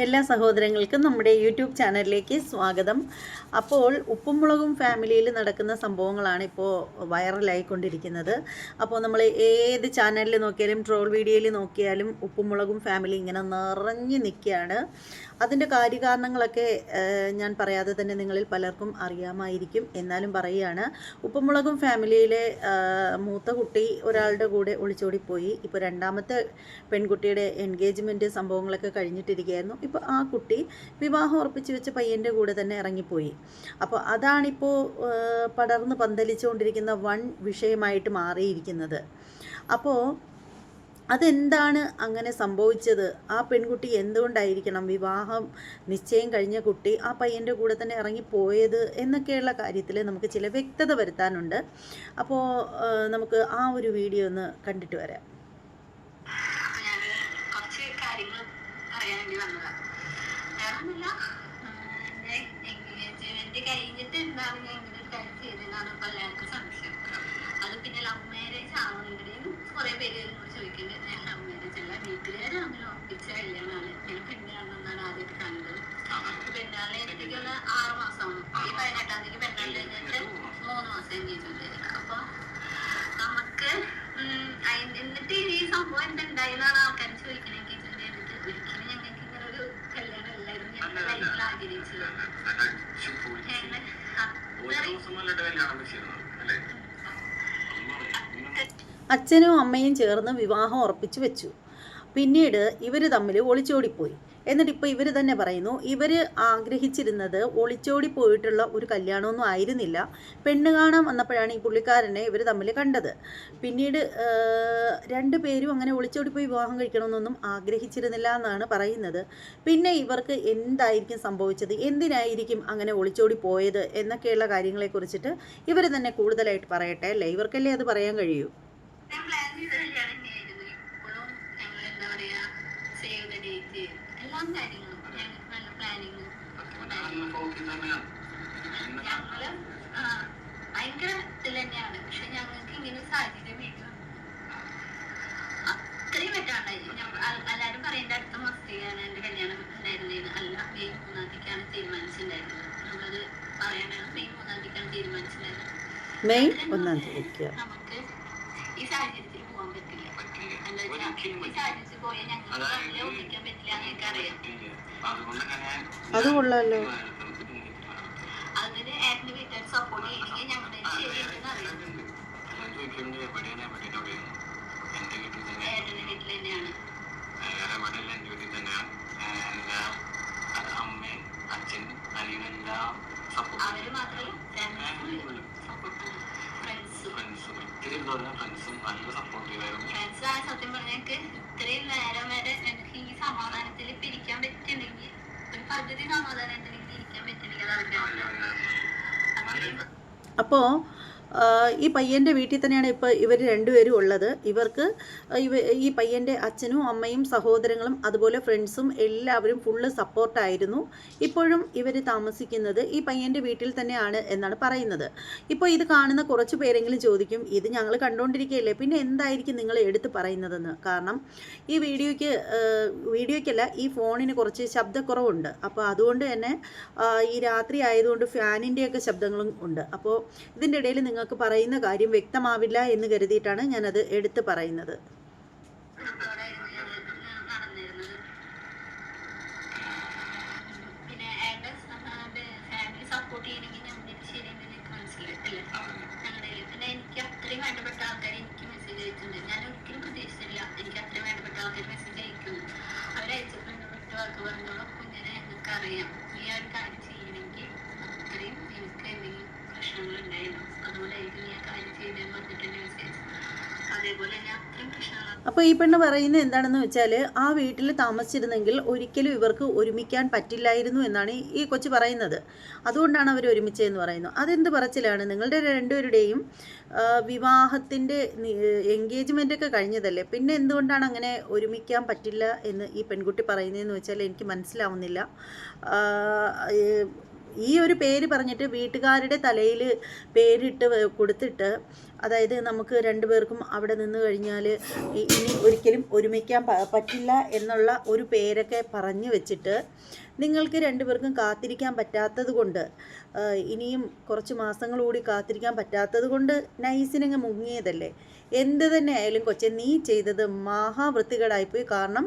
എല്ലാ സഹോദരങ്ങൾക്കും നമ്മുടെ യൂട്യൂബ് ചാനലിലേക്ക് സ്വാഗതം. അപ്പോൾ ഉപ്പും മുളകും ഫാമിലിയിൽ നടക്കുന്ന സംഭവങ്ങളാണ് ഇപ്പോൾ വൈറലായിക്കൊണ്ടിരിക്കുന്നത്. അപ്പോൾ നമ്മൾ ഏത് ചാനലിൽ നോക്കിയാലും ട്രോൾ വീഡിയോയിൽ നോക്കിയാലും ഉപ്പും മുളകും ഫാമിലി ഇങ്ങനെ നിറഞ്ഞു നിൽക്കുകയാണ്. അതിന്റെ കാര്യകാരണങ്ങളൊക്കെ ഞാൻ പറയാതെ തന്നെ നിങ്ങളിൽ പലർക്കും അറിയാമായിരിക്കും. എന്നാലും പറയുകയാണ് ഉപ്പുമുളകും ഫാമിലിയിലെ മൂത്ത കുട്ടി ഒരാളുടെ കൂടെ ഒളിച്ചോടിപ്പോയി. ഇപ്പോൾ രണ്ടാമത്തെ പെൺകുട്ടിയുടെ എൻഗേജ്മെന്റ് സംഭവങ്ങളൊക്കെ കഴിഞ്ഞിട്ടിരിക്കുകയായിരുന്നു. ഇപ്പോൾ ആ കുട്ടി വിവാഹം ഉറപ്പിച്ച് വെച്ച പയ്യന്റെ കൂടെ തന്നെ ഇറങ്ങിപ്പോയി. അപ്പോൾ അതാണിപ്പോൾ പടർന്ന് പന്തലിച്ചുകൊണ്ടിരിക്കുന്ന വൺ വിഷയമായിട്ട് മാറിയിരിക്കുന്നത്. അപ്പോൾ അതെന്താണ് അങ്ങനെ സംഭവിച്ചത്? ആ പെൺകുട്ടി എന്തുകൊണ്ടായിരിക്കണം വിവാഹം നിശ്ചയം കഴിഞ്ഞ കുട്ടി ആ പയ്യന്റെ കൂടെ തന്നെ ഇറങ്ങിപ്പോയത് എന്നൊക്കെയുള്ള കാര്യത്തിൽ നമുക്ക് ചില വ്യക്തത വരുത്താനുണ്ട്. അപ്പോൾ നമുക്ക് ആ ഒരു വീഡിയോ ഒന്ന് കണ്ടിട്ട് വരാം. കഴിഞ്ഞിട്ട് എന്താണ് ഞാൻ കാര്യം ചെയ്തതെന്നാണ് ഇപ്പൊ എല്ലാവർക്കും സംശയം അത് പിന്നെ ലവ് മാരേജ് ആവുന്നതിനും കുറെ പേര് എന്നോട് ചോദിക്കുന്നുണ്ട് ഞാൻ ലവ് മാരേജ് അല്ല വീട്ടുകാർ അങ്ങനെ ഉറപ്പിച്ച കല്യാണമാണ് ഞാൻ പെണ്ണാണെന്നാണ് ആദ്യമായിട്ട് കണ്ടത് പെണ്ണാളിനെ എനിക്കൊന്ന് ആറ് മാസമാണ് ഈ പതിനെട്ടാം തീയതി പെണ്ണാളിൽ കഴിഞ്ഞിട്ട് മൂന്ന് മാസം എൻഗേജ്മെന്റ് അപ്പൊ നമുക്ക് എന്നിട്ട് ഈ സംഭവം എന്തുണ്ടായെന്നാണ് ആൾക്കാർ ചോദിക്കണെങ്കിൽ ചെയ്തിട്ട് ഒരിക്കലും ഞങ്ങൾക്ക് ഇങ്ങനെ ഒരു കല്യാണം അല്ലായിരുന്നു ഞങ്ങൾ ലൈഫിൽ ആഗ്രഹിച്ചത് അത്രയും അച്ഛനും അമ്മയും ചേർന്ന് വിവാഹം ഉറപ്പിച്ചു വെച്ചു. പിന്നീട് ഇവർ തമ്മിൽ ഒളിച്ചോടിപ്പോയി. എന്നിട്ട് ഇപ്പോൾ ഇവർ തന്നെ പറയുന്നു ഇവർ ആഗ്രഹിച്ചിരുന്നത് ഒളിച്ചോടി പോയിട്ടുള്ള ഒരു കല്യാണമൊന്നും ആയിരുന്നില്ല. പെണ്ണ് കാണാൻ വന്നപ്പോഴാണ് ഈ പുള്ളിക്കാരനെ ഇവർ തമ്മിൽ കണ്ടത്. പിന്നീട് രണ്ടു പേരും അങ്ങനെ ഒളിച്ചോടി പോയി വിവാഹം കഴിക്കണമെന്നൊന്നും ആഗ്രഹിച്ചിരുന്നില്ല എന്നാണ് പറയുന്നത്. പിന്നെ ഇവർക്ക് എന്തായിരിക്കും സംഭവിച്ചത്? എന്തിനായിരിക്കും അങ്ങനെ ഒളിച്ചോടി പോയത്? എന്നൊക്കെയുള്ള കാര്യങ്ങളെക്കുറിച്ചിട്ട് ഇവർ തന്നെ കൂടുതലായിട്ട് പറയട്ടെ അല്ലേ? ഇവർക്കല്ലേ അത് പറയാൻ കഴിയൂ? എല്ലാ കാര്യങ്ങളും നല്ല പ്ലാനിങ് ഞങ്ങൾ ഭയങ്കര ഇതിൽ തന്നെയാണ്. പക്ഷെ ഞങ്ങൾക്ക് ഇങ്ങനെ ഒരു സാഹചര്യം അത്രയും പറ്റാണ്ടായി. എല്ലാരും പറയേണ്ട അടുത്ത മാസത്തേക്കാണ് എന്റെ കല്യാണം ഉണ്ടായിരുന്നത് അല്ല മെയ് മൂന്നാം തീയതിക്കാണ് തീരുമാനിച്ചിട്ടുണ്ടായിരുന്നത്. നമ്മളത് പറയാനാണ് മെയ് മൂന്നാം തീയതിക്കാണ് തീരുമാനിച്ചിട്ടുണ്ടായിരുന്നത്. മെയ് ഒന്നാം തീയതിക്ക് നമുക്ക് ഈ സാഹചര്യത്തിൽ പോകാൻ പറ്റില്ല എന്താ വെച്ചാൽ ഈ സാഹചര്യത്തിൽ പോയാൽ ഞങ്ങൾക്ക് തമ്മിൽ ഒന്നിക്കാൻ പറ്റില്ല എന്നൊക്കെ അറിയാം അത് കൊള്ളാലോ. അതിന് ഏട്ടന്റെ വീട്ടുകാർ സപ്പോർട്ട് ചെയ്യണമെങ്കിൽ ഞങ്ങളുടെ ശരിയുണ്ടെന്ന് അറിയാം ഏട്ടന്റെ വീട്ടിൽ തന്നെയാണ്. അവർ മാത്രമല്ല നല്ല സപ്പോർട്ട് ചെയ്തായിരുന്നു ഫ്രണ്ട്സ് ആ സത്യം പറഞ്ഞ ഞങ്ങൾക്ക് ഇത്രയും നേരം വരെ എനിക്ക് ഈ സമാധാനത്തിൽ പിരിക്കാൻ പറ്റുന്നെങ്കിൽ ഒരു പദ്ധതി സമാധാനത്തിൽ ഇരിക്കാൻ പറ്റുന്നെങ്കിൽ അപ്പോ അപ്പോൾ ഈ പയ്യന്റെ വീട്ടിൽ തന്നെയാണ് ഇപ്പോൾ ഇവർ രണ്ടുപേരും ഉള്ളത്. ഇവർക്ക് ഇവ ഈ പയ്യന്റെ അച്ഛനും അമ്മയും സഹോദരങ്ങളും അതുപോലെ ഫ്രണ്ട്സും എല്ലാവരും ഫുള്ള് സപ്പോർട്ടായിരുന്നു ഇപ്പോഴും ഇവർ താമസിക്കുന്നത് ഈ പയ്യന്റെ വീട്ടിൽ തന്നെയാണ് എന്നാണ് പറയുന്നത്. ഇപ്പോൾ ഇത് കാണുന്ന കുറച്ച് പേരെങ്കിലും ചോദിക്കും ഇത് ഞങ്ങൾ കണ്ടുകൊണ്ടിരിക്കുകയല്ലേ പിന്നെ എന്തായിരിക്കും നിങ്ങൾ എടുത്ത് പറയുന്നതെന്ന്? കാരണം ഈ വീഡിയോയ്ക്ക് വീഡിയോയ്ക്കല്ല ഈ ഫോണിന് കുറച്ച് ശബ്ദക്കുറവുണ്ട്. അപ്പോൾ അതുകൊണ്ട് തന്നെ ഈ രാത്രി ആയതുകൊണ്ട് ഫാനിന്റെയൊക്കെ ശബ്ദങ്ങളും ഉണ്ട്. അപ്പോൾ ഇതിന്റെ ഇടയിൽ നിങ്ങൾക്ക് പറയുന്ന കാര്യം വ്യക്തമാവില്ല എന്ന് കരുതിയിട്ടാണ് ഞാനത് എടുത്തു പറയുന്നത്. ഇതോടെയായിരുന്നു അപ്പോൾ ഈ പെണ്ണ് പറയുന്നത് എന്താണെന്ന് വെച്ചാൽ ആ വീട്ടിൽ താമസിച്ചിരുന്നെങ്കിൽ ഒരിക്കലും ഇവർക്ക് ഒരുമിക്കാൻ പറ്റില്ലായിരുന്നു എന്നാണ് ഈ- കൊച്ചു പറയുന്നത്. അതുകൊണ്ടാണ് അവർ ഒരുമിച്ചതെന്ന് പറയുന്നത്. അതെന്ത് പറച്ചിലാണ്? നിങ്ങളുടെ രണ്ടുപേരുടെയും വിവാഹത്തിന്റെ എൻഗേജ്മെന്റ് ഒക്കെ കഴിഞ്ഞതല്ലേ? പിന്നെ എന്തുകൊണ്ടാണ് അങ്ങനെ ഒരുമിക്കാൻ പറ്റില്ല എന്ന് ഈ പെൺകുട്ടി പറയുന്നതെന്ന് വെച്ചാൽ എനിക്ക് മനസ്സിലാവുന്നില്ല. ഈ ഒരു പേര് പറഞ്ഞിട്ട് വീട്ടുകാരുടെ തലയിൽ പേരിട്ട് കൊടുത്തിട്ട് അതായത് നമുക്ക് രണ്ടുപേർക്കും അവിടെ നിന്ന് കഴിഞ്ഞാൽ ഇനി ഒരിക്കലും ഒരുമിക്കാൻ പറ്റില്ല എന്നുള്ള ഒരു പേരൊക്കെ പറഞ്ഞു വെച്ചിട്ട് നിങ്ങൾക്ക് രണ്ടുപേർക്കും കാത്തിരിക്കാൻ പറ്റാത്തത് കൊണ്ട് ഇനിയും കുറച്ച് മാസങ്ങൾ കൂടി കാത്തിരിക്കാൻ പറ്റാത്തത് കൊണ്ട് നൈസിനങ്ങ് മുങ്ങിയതല്ലേ? എന്ത് തന്നെ ആയാലും കൊച്ചെ നീ ചെയ്തത് മഹാവൃത്തികേടായിപ്പോയി കാരണം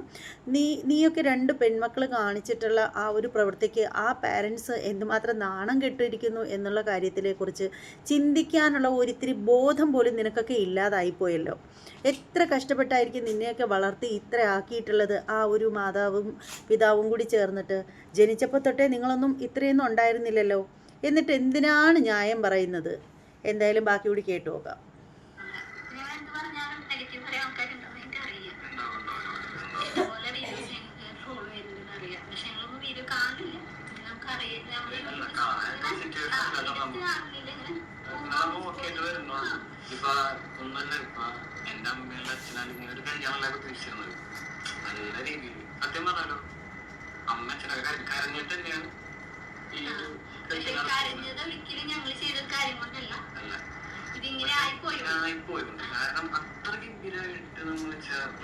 നീ നീയൊക്കെ രണ്ട് പെൺമക്കൾ കാണിച്ചിട്ടുള്ള ആ ഒരു പ്രവൃത്തിക്ക് ആ പാരൻസ് എന്തുമാത്രം നാണം കെട്ടിരിക്കുന്നു എന്നുള്ള കാര്യത്തെക്കുറിച്ച് ചിന്തിക്കാനുള്ള ഒരിത്തിരി ബോധം പോലും നിനക്കൊക്കെ ഇല്ലാതായിപ്പോയല്ലോ. എത്ര കഷ്ടപ്പെട്ടായിരിക്കും നിന്നെയൊക്കെ വളർത്തി ഇത്ര ആക്കിയിട്ടുള്ളത് ആ ഒരു മാതാവും പിതാവും കൂടി ചേർന്നിട്ട്. ജനിച്ചപ്പോൾ തൊട്ടേ നിങ്ങളൊന്നും ഇത്രയൊന്നും ഉണ്ടായിരുന്നില്ലല്ലോ. എന്നിട്ട് എന്തിനാണ് ന്യായം പറയുന്നത്? എന്തായാലും ബാക്കി കൂടി കേട്ടു നോക്കാം. കാണില്ല. നമുക്കറിയില്ല. ആ, ഇപ്പൊ ഒന്നല്ല ഇപ്പൊ എന്റെ അമ്മയുടെ അച്ഛനാണ് ഇങ്ങനെ ഒരു കല്യാണമൊക്കെ തിരിച്ചിരുന്നത് നല്ല രീതിയിൽ. സത്യം പറഞ്ഞാലോ അമ്മ കര- കരഞ്ഞിട്ട് തന്നെയാണ് ഈ ഒരു കല്യാണം കരഞ്ഞത് ഒരിക്കലും ഞങ്ങൾ ചെയ്ത കാര്യം കൊണ്ടല്ല. ഇതിങ്ങനെ ആയിപ്പോയി. കാരണം അത്ര ഗംഭീരമായിട്ട് നമ്മൾ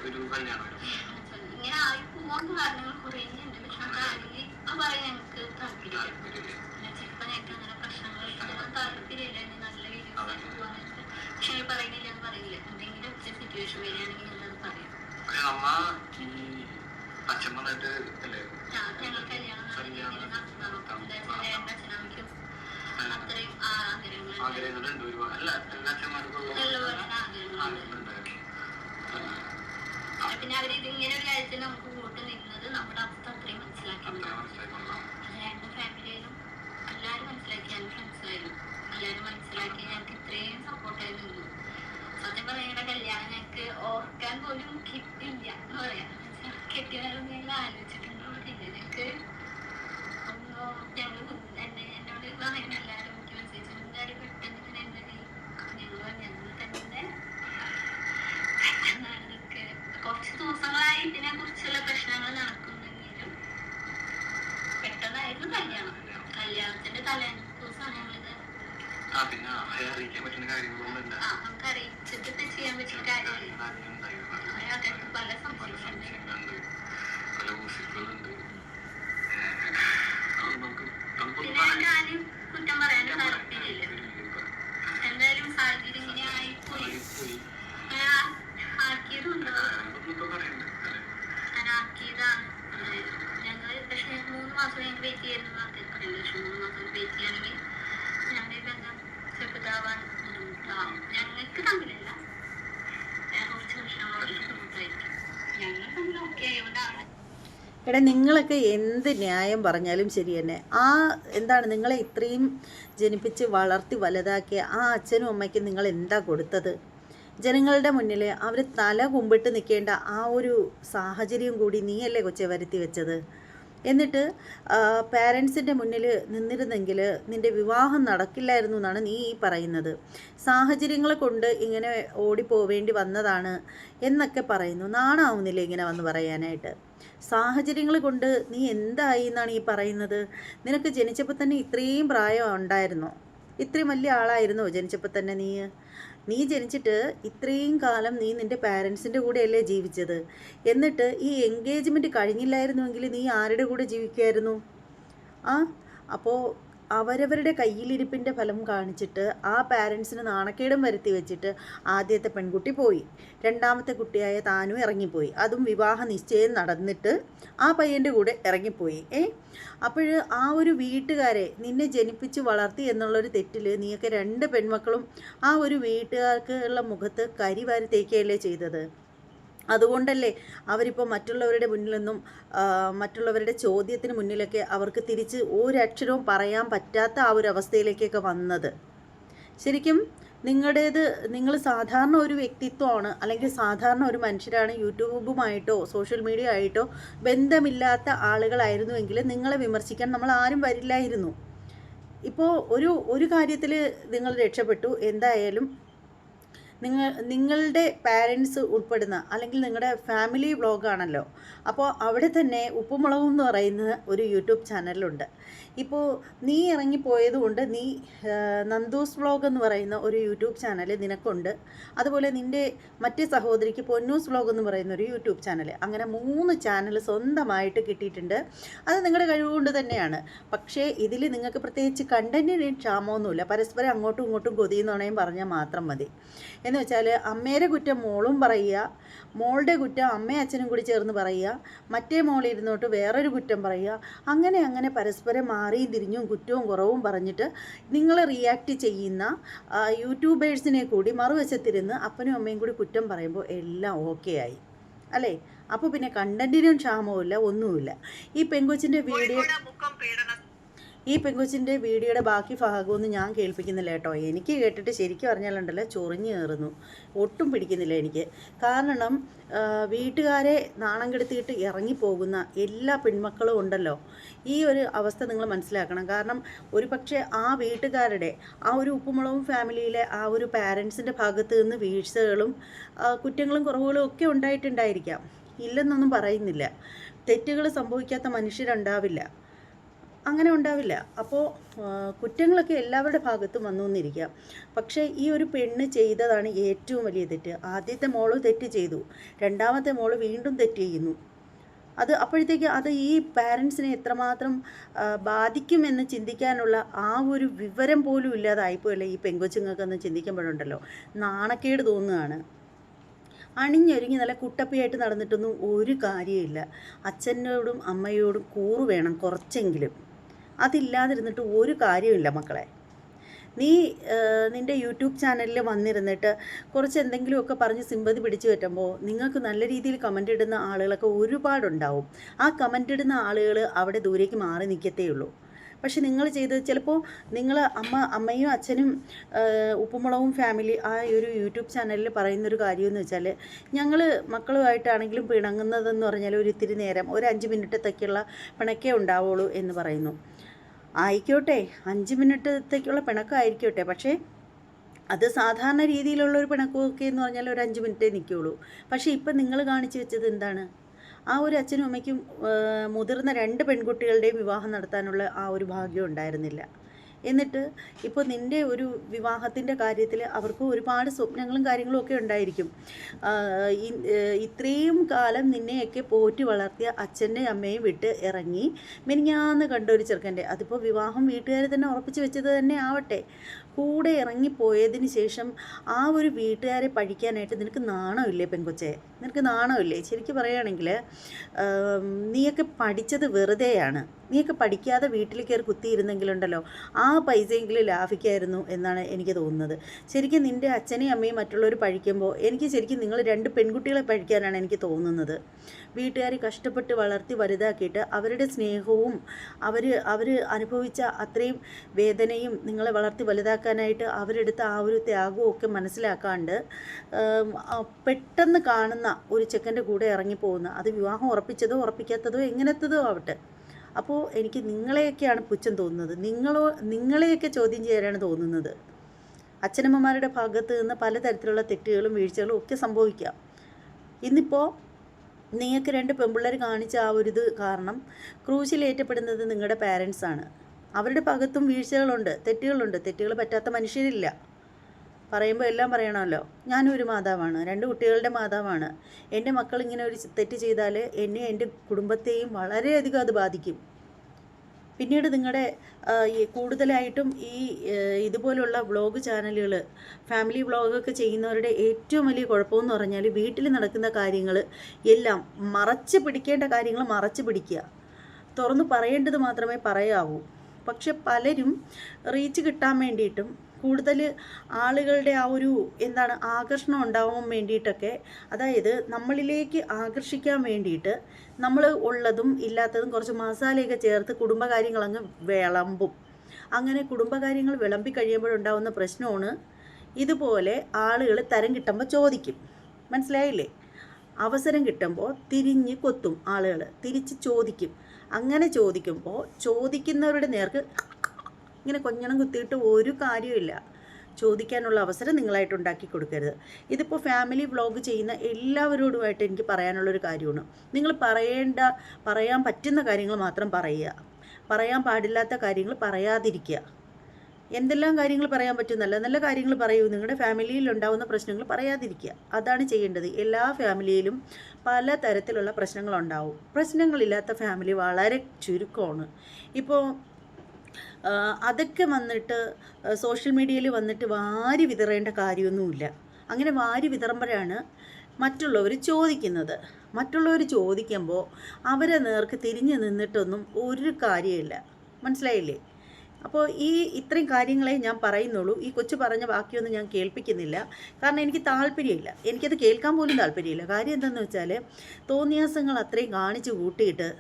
ഒരു കല്യാണമായിരുന്നു ഇങ്ങനെ ആയി പോകാൻ കാരണങ്ങൾ കുറേ ഉണ്ട്. പക്ഷെ നമുക്ക് ആരെങ്കിലും പറയാൻ ഞങ്ങൾക്ക് താല്പര്യമില്ല. ചിലപ്പോ ഞങ്ങൾക്ക് അങ്ങനെ പ്രശ്നങ്ങൾ താല്പര്യമില്ല. നല്ല രീതിയിൽ പോകാനായിട്ട് പക്ഷെ പറയുന്നില്ല എന്ന് പറയില്ല എന്തെങ്കിലും സിറ്റുവേഷൻ വരികയാണെങ്കിൽ ഞങ്ങളത് പറയും. ഞങ്ങൾ കല്യാണം അച്ഛനമ്മയ്ക്കും അത്രയും ആഗ്രഹങ്ങളുണ്ട്. എല്ലാ പിന്നെ അവരിത് ഇതിങ്ങനെ ഒരു കാര്യത്തിൽ നമുക്ക് കൂട്ട് നിന്നത് നമ്മുടെ അവസ്ഥ അത്രയും മനസ്സിലാക്കി എല്ലാവരും മനസ്സിലാക്കി. എന്റെ ഫ്രണ്ട്സിലായാലും എല്ലാവരും മനസ്സിലാക്കി ഞങ്ങൾക്ക് ഇത്രയും സപ്പോർട്ടായി നിന്നു. സത്യം പറയുന്ന കല്യാണം ഞങ്ങൾക്ക് ഓർക്കാൻ പോലും കിട്ടില്ല എന്ന് പറയാം. കെട്ടിയവരൊന്നും ഞങ്ങൾ ആലോചിച്ചിട്ടുണ്ടോ? ഞങ്ങൾക്ക് ഒന്നോ ഞങ്ങൾ എന്നെ എന്നോട് പറയുന്ന എല്ലാവരും എനിക്ക് മെസ്സേജ് എന്തായാലും പെട്ടെന്ന് ഇങ്ങനെ എന്തായാലും ഞങ്ങൾ ഞങ്ങൾ തന്നെ പെട്ടെന്നാണ് നിൽക്ക് കുറച്ച് ദിവസങ്ങളായി ഇതിനെ കുറിച്ചുള്ള പ്രശ്നങ്ങൾ നടക്കുന്നെങ്കിലും പെട്ടെന്നായിരുന്നു കല്യാണം കല്യാണത്തിന്റെ തലേ ദിവസമാണ് ഞങ്ങളിത് ആ പിന്നെ അറിയിക്കാൻ പറ്റുന്ന കാര്യങ്ങളൊന്നുമില്ല ആ നമുക്ക് അറിയിച്ചിട്ട് ചെയ്യാൻ പറ്റുന്ന കാര്യമല്ല അയാൾക്ക് പല പല സംശയങ്ങളുണ്ട് സംശയങ്ങളുണ്ട് പല മ്യൂസിക്കുകളുണ്ട് നമുക്ക് നമുക്കൊന്നും പിന്നെ പറയാൻ ഞാനും കുറ്റം പറയാനും താല്പര്യമില്ല എന്തായാലും സാഹചര്യം ഇങ്ങനെ ആയിപ്പോയി പോയി അങ്ങനെ ആ- ആക്കിയതുണ്ടോ ഇപ്പൊ പറയണ്ട ഞാൻ ആക്കിയതാണ് ഞങ്ങൾ പക്ഷേ മൂന്ന് മാസം ഞങ്ങൾ വെയിറ്റ് ചെയ്യുന്ന പറഞ്ഞിട്ടുണ്ട് പക്ഷെ മൂന്ന് മാസം വെയിറ്റ് ചെയ്യണമെങ്കിൽ ഞങ്ങളുടെ ഈ ബന്ധം ചെറുതാവാൻ ബുദ്ധിമുട്ടാവും ഞങ്ങൾക്ക് തമ്മിലല്ല ഞാൻ കുറച്ച് വർഷങ്ങളോട് ബുദ്ധിമുട്ടായിരിക്കും ഞങ്ങൾ തമ്മിൽ ഓക്കെ ആയതുകൊണ്ടാണ് എടാ നിങ്ങളൊക്കെ എന്ത് ന്യായം പറഞ്ഞാലും ശരി തന്നെ. ആ എന്താണ് നിങ്ങളെ ഇത്രയും ജനിപ്പിച്ച് വളർത്തി വലുതാക്കിയ ആ അച്ഛനും അമ്മയ്ക്കും നിങ്ങൾ എന്താ കൊടുത്തത്? ജനങ്ങളുടെ മുന്നിൽ അവർ തല കുമ്പിട്ട് നിൽക്കേണ്ട ആ ഒരു സാഹചര്യം കൂടി നീയല്ലേ കൊച്ചെ വരുത്തി വെച്ചത്? എന്നിട്ട് പാരൻസിന്റെ മുന്നിൽ നിന്നിരുന്നെങ്കിൽ നിന്റെ വിവാഹം നടക്കില്ലായിരുന്നു എന്നാണ് നീ ഈ പറയുന്നത്. സാഹചര്യങ്ങൾ കൊണ്ട് ഇങ്ങനെ ഓടിപ്പോവേണ്ടി വന്നതാണ് എന്നൊക്കെ പറയുന്നു. നാണാവുന്നില്ല ഇങ്ങനെ വന്ന് പറയാനായിട്ട്? സാഹചര്യങ്ങൾ കൊണ്ട് നീ എന്തായി എന്നാണ് ഈ പറയുന്നത്? നിനക്ക് ജനിച്ചപ്പോൾ തന്നെ ഇത്രയും പ്രായം ഉണ്ടായിരുന്നോ? ഇത്രയും വലിയ ആളായിരുന്നോ ജനിച്ചപ്പോൾ തന്നെ നീ? നീ ജനിച്ചിട്ട് ഇത്രയും കാലം നീ നിന്റെ പാരൻസിന്റെ കൂടെയല്ലേ ജീവിച്ചത്. എന്നിട്ട് ഈ എൻഗേജ്മെന്റ് കഴിഞ്ഞില്ലായിരുന്നുവെങ്കിൽ നീ ആരുടെ കൂടെ ജീവിക്കുമായിരുന്നു ആ അപ്പോൾ അവരവരുടെ കയ്യിലിരിപ്പിന്റെ ഫലം കാണിച്ചിട്ട് ആ പാരൻസിന് നാണക്കേടും വരുത്തി വെച്ചിട്ട് ആദ്യത്തെ പെൺകുട്ടി പോയി. രണ്ടാമത്തെ കുട്ടിയായ താനും ഇറങ്ങിപ്പോയി. അതും വിവാഹ നിശ്ചയം നടന്നിട്ട് ആ പയ്യന്റെ കൂടെ ഇറങ്ങിപ്പോയി. ഏ? അപ്പോൾ ആ ഒരു വീട്ടുകാരെ നിന്നെ ജനിപ്പിച്ച് വളർത്തി എന്നുള്ളൊരു തെറ്റിൽ നീയൊക്കെ രണ്ട് പെൺമക്കളും ആ ഒരു വീട്ടുകാർക്ക് ഉള്ള മുഖത്ത് കരി വാരി തേക്കുകയല്ലേ ചെയ്തത്? അതുകൊണ്ടല്ലേ അവരിപ്പോൾ മറ്റുള്ളവരുടെ മുന്നിൽ നിന്നും മറ്റുള്ളവരുടെ ചോദ്യത്തിന് മുന്നിലൊക്കെ അവർക്ക് തിരിച്ച് ഒരക്ഷരവും പറയാൻ പറ്റാത്ത ആ ഒരു അവസ്ഥയിലേക്കൊക്കെ വന്നത്. ശരിക്കും നിങ്ങളുടേത് നിങ്ങൾ സാധാരണ ഒരു വ്യക്തിത്വമാണ് അല്ലെങ്കിൽ സാധാരണ ഒരു മനുഷ്യരാണ് യൂട്യൂബുമായിട്ടോ സോഷ്യൽ മീഡിയ ആയിട്ടോ ബന്ധമില്ലാത്ത ആളുകളായിരുന്നുവെങ്കിൽ നിങ്ങളെ വിമർശിക്കാൻ നമ്മൾ ആരും വരില്ലായിരുന്നു. ഇപ്പോൾ ഒരു ഒരു കാര്യത്തിൽ നിങ്ങൾ രക്ഷപ്പെട്ടു. എന്തായാലും നിങ്ങൾ നിങ്ങളുടെ പാരൻസ് ഉൾപ്പെടുന്ന അല്ലെങ്കിൽ നിങ്ങളുടെ ഫാമിലി വ്ളോഗാണല്ലോ അപ്പോൾ അവിടെ തന്നെ ഉപ്പുമുളകും എന്ന് പറയുന്ന ഒരു യൂട്യൂബ് ചാനലുണ്ട് ഇപ്പോൾ നീ ഇറങ്ങിപ്പോയത് കൊണ്ട് നീ നന്ദൂസ് വ്ളോഗ് എന്ന് പറയുന്ന ഒരു യൂട്യൂബ് ചാനൽ നിനക്കുണ്ട്. അതുപോലെ നിന്റെ മറ്റേ സഹോദരിക്ക് പൊന്നൂസ് വ്ളോഗ് എന്ന് പറയുന്ന ഒരു യൂട്യൂബ് ചാനൽ അങ്ങനെ മൂന്ന് ചാനൽ സ്വന്തമായിട്ട് കിട്ടിയിട്ടുണ്ട്. അത് നിങ്ങളുടെ കഴിവുകൊണ്ട് തന്നെയാണ്. പക്ഷേ ഇതിൽ നിങ്ങൾക്ക് പ്രത്യേകിച്ച് കണ്ടന്റിന് ക്ഷാമമൊന്നുമില്ല. പരസ്പരം അങ്ങോട്ടും ഇങ്ങോട്ടും കൊതിയെന്നുണയും പറഞ്ഞാൽ മാത്രം മതി. എന്ന് വെച്ചാൽ അമ്മേരെ കുറ്റം മോളും പറയുക മോളുടെ കുറ്റം അമ്മയും അച്ഛനും കൂടി ചേർന്ന് പറയുക മറ്റേ മോളിരുന്നോട്ട് വേറൊരു കുറ്റം പറയുക അങ്ങനെ അങ്ങനെ പരസ്പരം മാറിയും തിരിഞ്ഞും കുറ്റവും കുറവും പറഞ്ഞിട്ട് നിങ്ങൾ റിയാക്റ്റ് ചെയ്യുന്ന യൂട്യൂബേഴ്സിനെ കൂടി മറുവശത്തിരുന്ന് അപ്പനും അമ്മയും കൂടി കുറ്റം പറയുമ്പോൾ എല്ലാം ഓക്കെ ആയി. അല്ലേ? അപ്പോൾ പിന്നെ കണ്ടന്റിനും ക്ഷാമവുമില്ല ഒന്നുമില്ല. ഈ പെങ്കൊച്ചിന്റെ വീഡിയോ ഈ പെങ്കൊച്ചിന്റെ വീഡിയോയുടെ ബാക്കി ഭാഗമൊന്നും ഞാൻ കേൾപ്പിക്കുന്നില്ല കേട്ടോ. എനിക്ക് കേട്ടിട്ട് ശരിക്കും പറഞ്ഞാലുണ്ടല്ലോ ചൊറിഞ്ഞു കയറുന്നു. ഒട്ടും പിടിക്കുന്നില്ല എനിക്ക്. കാരണം വീട്ടുകാരെ നാണം കെടുത്തിയിട്ട് ഇറങ്ങിപ്പോകുന്ന എല്ലാ പെൺമക്കളും ഉണ്ടല്ലോ. ഈ ഒരു അവസ്ഥ നിങ്ങൾ മനസ്സിലാക്കണം. കാരണം ഒരു പക്ഷേ ആ വീട്ടുകാരുടെ ആ ഒരു ഉപ്പുമുളകും ഫാമിലിയിലെ ആ ഒരു പാരൻസിന്റെ ഭാഗത്ത് നിന്ന് വീഴ്ചകളും കുറ്റങ്ങളും കുറവുകളും ഒക്കെ ഉണ്ടായിട്ടുണ്ടായിരിക്കാം. ഇല്ലെന്നൊന്നും പറയുന്നില്ല. തെറ്റുകൾ സംഭവിക്കാത്ത മനുഷ്യരുണ്ടാവില്ല. അങ്ങനെ ഉണ്ടാവില്ല. അപ്പോൾ കുറ്റങ്ങളൊക്കെ എല്ലാവരുടെ ഭാഗത്തും വന്നു എന്നിരിക്കാം. പക്ഷേ ഈ ഒരു പെണ്ണ് ചെയ്തതാണ് ഏറ്റവും വലിയ തെറ്റ്. ആദ്യത്തെ മോൾ തെറ്റ് ചെയ്തു. രണ്ടാമത്തെ മോൾ വീണ്ടും തെറ്റ് ചെയ്യുന്നു. അത് അപ്പോഴത്തേക്ക് അത് ഈ പാരൻസിനെ എത്രമാത്രം ബാധിക്കുമെന്ന് ചിന്തിക്കാനുള്ള ആ ഒരു വിവരം പോലും ഇല്ലാതായിപ്പോയല്ലേ ഈ പെങ്കൊച്ചുങ്ങൾക്കെന്ന് ചിന്തിക്കുമ്പോഴുണ്ടല്ലോ. നാണക്കേട് തോന്നുകയാണ്. അണിഞ്ഞൊരുങ്ങി നല്ല കുട്ടപ്പിയായിട്ട് നടന്നിട്ടൊന്നും ഒരു കാര്യമില്ല അച്ഛനോടും അമ്മയോടും കൂറ് വേണം കുറച്ചെങ്കിലും. അതില്ലാതിരുന്നിട്ട് ഒരു കാര്യമില്ല മക്കളെ. നീ നിന്റെ യൂട്യൂബ് ചാനലിൽ വന്നിരുന്നിട്ട് കുറച്ച് എന്തെങ്കിലുമൊക്കെ പറഞ്ഞ് സിമ്പതി പിടിച്ചു പറ്റുമ്പോൾ നിങ്ങൾക്ക് നല്ല രീതിയിൽ കമന്റ് ഇടുന്ന ആളുകളൊക്കെ ഒരുപാടുണ്ടാവും. ആ കമന്റ് ഇടുന്ന ആളുകൾ അവിടെ ദൂരേക്ക് മാറി നിൽക്കത്തേ ഉള്ളൂ പക്ഷെ നിങ്ങൾ ചെയ്തത് ചിലപ്പോൾ നിങ്ങൾ അമ്മ അമ്മയും അച്ഛനും ഉപ്പുമുളകും ഫാമിലി ആ ഒരു യൂട്യൂബ് ചാനലിൽ പറയുന്നൊരു കാര്യമെന്ന് വെച്ചാൽ ഞങ്ങൾ മക്കളുമായിട്ടാണെങ്കിലും പിണങ്ങുന്നതെന്ന് പറഞ്ഞാൽ ഒരു ഇത്തിരി നേരം ഒരു അഞ്ച് മിനിറ്റത്തേക്കുള്ള പിണക്കേ ഉണ്ടാവുള്ളൂ എന്ന് പറയുന്നു. ആയിക്കോട്ടെ അഞ്ച് മിനിറ്റത്തേക്കുള്ള പിണക്കമായിരിക്കട്ടെ. പക്ഷേ അത് സാധാരണ രീതിയിലുള്ള ഒരു പിണക്കമൊക്കെ എന്ന് പറഞ്ഞാൽ ഒരു അഞ്ച് മിനിറ്റേ നിൽക്കുകയുള്ളൂ പക്ഷേ ഇപ്പം നിങ്ങൾ കാണിച്ചു വെച്ചത് എന്താണ്? ആ ഒരു അച്ഛനും അമ്മയ്ക്കും മുതിർന്ന രണ്ട് പെൺകുട്ടികളുടെയും വിവാഹം നടത്താനുള്ള ആ ഒരു ഭാഗ്യം ഉണ്ടായിരുന്നില്ല. എന്നിട്ട് ഇപ്പോൾ നിന്റെ ഒരു വിവാഹത്തിന്റെ കാര്യത്തിൽ അവർക്ക് ഒരുപാട് സ്വപ്നങ്ങളും കാര്യങ്ങളും ഒക്കെ ഉണ്ടായിരിക്കും. ഇത്രയും കാലം നിന്നെയൊക്കെ പോറ്റി വളർത്തിയ അച്ഛന്റെ അമ്മയും വിട്ട് ഇറങ്ങി മിനിഞ്ഞാന്ന് കണ്ട ഒരു ചെറുക്കന്റെ. അതിപ്പോൾ വിവാഹം വീട്ടുകാരെ തന്നെ ഉറപ്പിച്ച് വെച്ചത് തന്നെ ആവട്ടെ. കൂടെ ഇറങ്ങിപ്പോയതിന് ശേഷം ആ ഒരു വീട്ടുകാരെ പഠിക്കാനായിട്ട് നിനക്ക് നാണമില്ലേ പെൺകൊച്ചെ നിനക്ക് നാണമില്ലേ? ശരിക്കും പറയുകയാണെങ്കിൽ നീയൊക്കെ പഠിച്ചത് വെറുതെയാണ്. നീയൊക്കെ പഠിക്കാതെ വീട്ടിൽ കയറി കുത്തിയിരുന്നെങ്കിലുണ്ടല്ലോ ആ പൈസയെങ്കിലും ലാഭിക്കായിരുന്നു എന്നാണ് എനിക്ക് തോന്നുന്നത്. ശരിക്കും നിന്റെ അച്ഛനെയും അമ്മയും മറ്റുള്ളവർ പഴിക്കുമ്പോൾ എനിക്ക് ശരിക്കും നിങ്ങൾ രണ്ട് പെൺകുട്ടികളെ പഠിക്കാനാണ് എനിക്ക് തോന്നുന്നത്. വീട്ടുകാർ കഷ്ടപ്പെട്ട് വളർത്തി വലുതാക്കിയിട്ട് അവരുടെ സ്നേഹവും അവർ അവർ അനുഭവിച്ച അത്രയും വേദനയും നിങ്ങളെ വളർത്തി വലുതാക്കാനായിട്ട് അവരെടുത്ത ആ ഒരു ത്യാഗവും ഒക്കെ മനസ്സിലാക്കാണ്ട് പെട്ടെന്ന് കാണുന്ന ഒരു ചെക്കന്റെ കൂടെ ഇറങ്ങിപ്പോകുന്ന അത് വിവാഹം ഉറപ്പിച്ചതോ ഉറപ്പിക്കാത്തതോ എങ്ങനത്തതോ ആവട്ടെ അപ്പോൾ എനിക്ക് നിങ്ങളെയൊക്കെയാണ് പുച്ഛം തോന്നുന്നത്. നിങ്ങളോ നിങ്ങളെയൊക്കെ ചോദ്യം ചെയ്യാനാണ് തോന്നുന്നത്. അച്ഛനമ്മമാരുടെ ഭാഗത്ത് നിന്ന് പലതരത്തിലുള്ള തെറ്റുകളും വീഴ്ചകളും ഒക്കെ സംഭവിക്കാം. ഇന്നിപ്പോൾ നിങ്ങൾക്ക് രണ്ട് പെൺപിള്ളേർ കാണിച്ച ആ ഒരു ഇത് കാരണം ക്രൂശിലേറ്റപ്പെടുന്നത് നിങ്ങളുടെ പാരൻസാണ് അവരുടെ ഭാഗത്തും വീഴ്ചകളുണ്ട് തെറ്റുകളുണ്ട്. തെറ്റുകൾ പറ്റാത്ത മനുഷ്യരില്ല. പറയുമ്പോൾ എല്ലാം പറയണമല്ലോ. ഞാനും ഒരു മാതാവാണ്. രണ്ട് കുട്ടികളുടെ മാതാവാണ്. എന്റെ മക്കൾ ഇങ്ങനെ ഒരു തെറ്റ് ചെയ്താൽ എന്നെ എന്റെ കുടുംബത്തെയും വളരെയധികം അത് ബാധിക്കും. പിന്നീട് നിങ്ങളുടെ കൂടുതലായിട്ടും ഈ ഇതുപോലുള്ള വ്ളോഗ് ചാനലുകൾ ഫാമിലി വ്ളോഗൊക്കെ ചെയ്യുന്നവരുടെ ഏറ്റവും വലിയ കുഴപ്പമെന്ന് പറഞ്ഞാൽ വീട്ടിൽ നടക്കുന്ന കാര്യങ്ങൾ എല്ലാം മറച്ച് പിടിക്കേണ്ട കാര്യങ്ങൾ മറച്ച് പിടിക്കുക. തുറന്ന് പറയേണ്ടത് മാത്രമേ പറയാവൂ. പക്ഷെ പലരും റീച്ച് കിട്ടാൻ വേണ്ടിയിട്ടും കൂടുതൽ ആളുകളുടെ ആ ഒരു എന്താണ് ആകർഷണം ഉണ്ടാവാൻ വേണ്ടിയിട്ടൊക്കെ അതായത് നമ്മളിലേക്ക് ആകർഷിക്കാൻ വേണ്ടിയിട്ട് നമ്മൾ ഉള്ളതും ഇല്ലാത്തതും കുറച്ച് മസാലയൊക്കെ ചേർത്ത് കുടുംബകാര്യങ്ങളങ്ങ് വിളമ്പും. അങ്ങനെ കുടുംബകാര്യങ്ങൾ വിളമ്പി കഴിയുമ്പോഴുണ്ടാവുന്ന പ്രശ്നമാണ് ഇതുപോലെ ആളുകൾ തരം കിട്ടുമ്പോൾ ചോദിക്കും. മനസ്സിലായില്ലേ? അവസരം കിട്ടുമ്പോൾ തിരിഞ്ഞ് കൊത്തും ആളുകൾ. തിരിച്ച് ചോദിക്കും. അങ്ങനെ ചോദിക്കുമ്പോൾ ചോദിക്കുന്നവരുടെ നേർക്ക് ഇങ്ങനെ കൊഞ്ഞണം കുത്തിയിട്ട് ഒരു കാര്യമില്ല ചോദിക്കാനുള്ള അവസരം നിങ്ങളായിട്ട് ഉണ്ടാക്കി കൊടുക്കരുത്. ഇതിപ്പോൾ ഫാമിലി വ്ളോഗ് ചെയ്യുന്ന എല്ലാവരോടുമായിട്ട് എനിക്ക് പറയാനുള്ളൊരു കാര്യമാണ്. നിങ്ങൾ പറയേണ്ട പറയാൻ പറ്റുന്ന കാര്യങ്ങൾ മാത്രം പറയുക. പറയാൻ പാടില്ലാത്ത കാര്യങ്ങൾ പറയാതിരിക്കുക. എന്തെല്ലാം കാര്യങ്ങൾ പറയാൻ പറ്റും? നല്ല നല്ല കാര്യങ്ങൾ പറയൂ. നിങ്ങളുടെ ഫാമിലിയിൽ ഉണ്ടാകുന്ന പ്രശ്നങ്ങൾ പറയാതിരിക്കുക. അതാണ് ചെയ്യേണ്ടത്. എല്ലാ ഫാമിലിയിലും പല തരത്തിലുള്ള പ്രശ്നങ്ങളുണ്ടാവും. പ്രശ്നങ്ങളില്ലാത്ത ഫാമിലി വളരെ ചുരുക്കമാണ്. ഇപ്പോൾ അതൊക്കെ വന്നിട്ട് സോഷ്യൽ മീഡിയയിൽ വന്നിട്ട് വാരി വിതറേണ്ട കാര്യമൊന്നുമില്ല. അങ്ങനെ വാരി വിതറുമ്പോഴാണ് മറ്റുള്ളവർ ചോദിക്കുന്നത്. മറ്റുള്ളവർ ചോദിക്കുമ്പോൾ അവരെ നേർക്ക് തിരിഞ്ഞു നിന്നിട്ടൊന്നും ഒരു കാര്യമില്ല മനസ്സിലായില്ലേ? അപ്പോൾ ഈ ഇത്രയും കാര്യങ്ങളെ ഞാൻ പറയുന്നുള്ളൂ. ഈ കൊച്ചു പറഞ്ഞ ബാക്കിയൊന്നും ഞാൻ കേൾപ്പിക്കുന്നില്ല. കാരണം എനിക്ക് താല്പര്യമില്ല. എനിക്കത് കേൾക്കാൻ പോലും താല്പര്യമില്ല. കാര്യം എന്താണെന്ന് വെച്ചാൽ തോന്നിയാസങ്ങൾ അത്രയും കാണിച്ച് കൂട്ടിയിട്ട്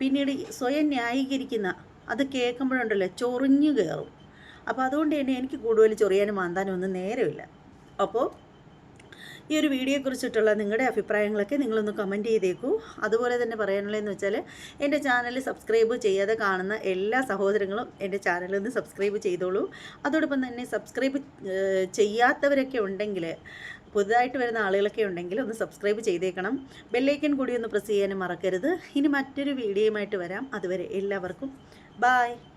പിന്നീട് സ്വയം ന്യായീകരിക്കുന്ന അത് കേൾക്കുമ്പോഴുണ്ടല്ലോ ചൊറിഞ്ഞു കയറും അപ്പോൾ അതുകൊണ്ട് തന്നെ എനിക്ക് കൂടുതൽ ചൊറിയാനും മാന്താനും ഒന്നും നേരമില്ല. അപ്പോൾ ഈ ഒരു വീഡിയോയെക്കുറിച്ചിട്ടുള്ള നിങ്ങളുടെ അഭിപ്രായങ്ങളൊക്കെ നിങ്ങളൊന്ന് കമന്റ് ചെയ്തേക്കൂ. അതുപോലെ തന്നെ പറയാനുള്ളതെന്ന് വെച്ചാൽ എന്റെ ചാനൽ സബ്സ്ക്രൈബ് ചെയ്യാതെ കാണുന്ന എല്ലാ സഹോദരങ്ങളും എന്റെ ചാനലിൽ ഒന്ന് സബ്സ്ക്രൈബ് ചെയ്തോളൂ. അതോടൊപ്പം തന്നെ സബ്സ്ക്രൈബ് ചെയ്യാത്തവരൊക്കെ ഉണ്ടെങ്കിൽ പുതുതായിട്ട് വരുന്ന ആളുകളൊക്കെ ഉണ്ടെങ്കിൽ ഒന്ന് സബ്സ്ക്രൈബ് ചെയ്തേക്കണം. ബെല്ലൈക്കൻ കൂടി ഒന്ന് പ്രസ് ചെയ്യാനും മറക്കരുത്. ഇനി മറ്റൊരു വീഡിയോയുമായിട്ട് വരാം. അതുവരെ എല്ലാവർക്കും Bye!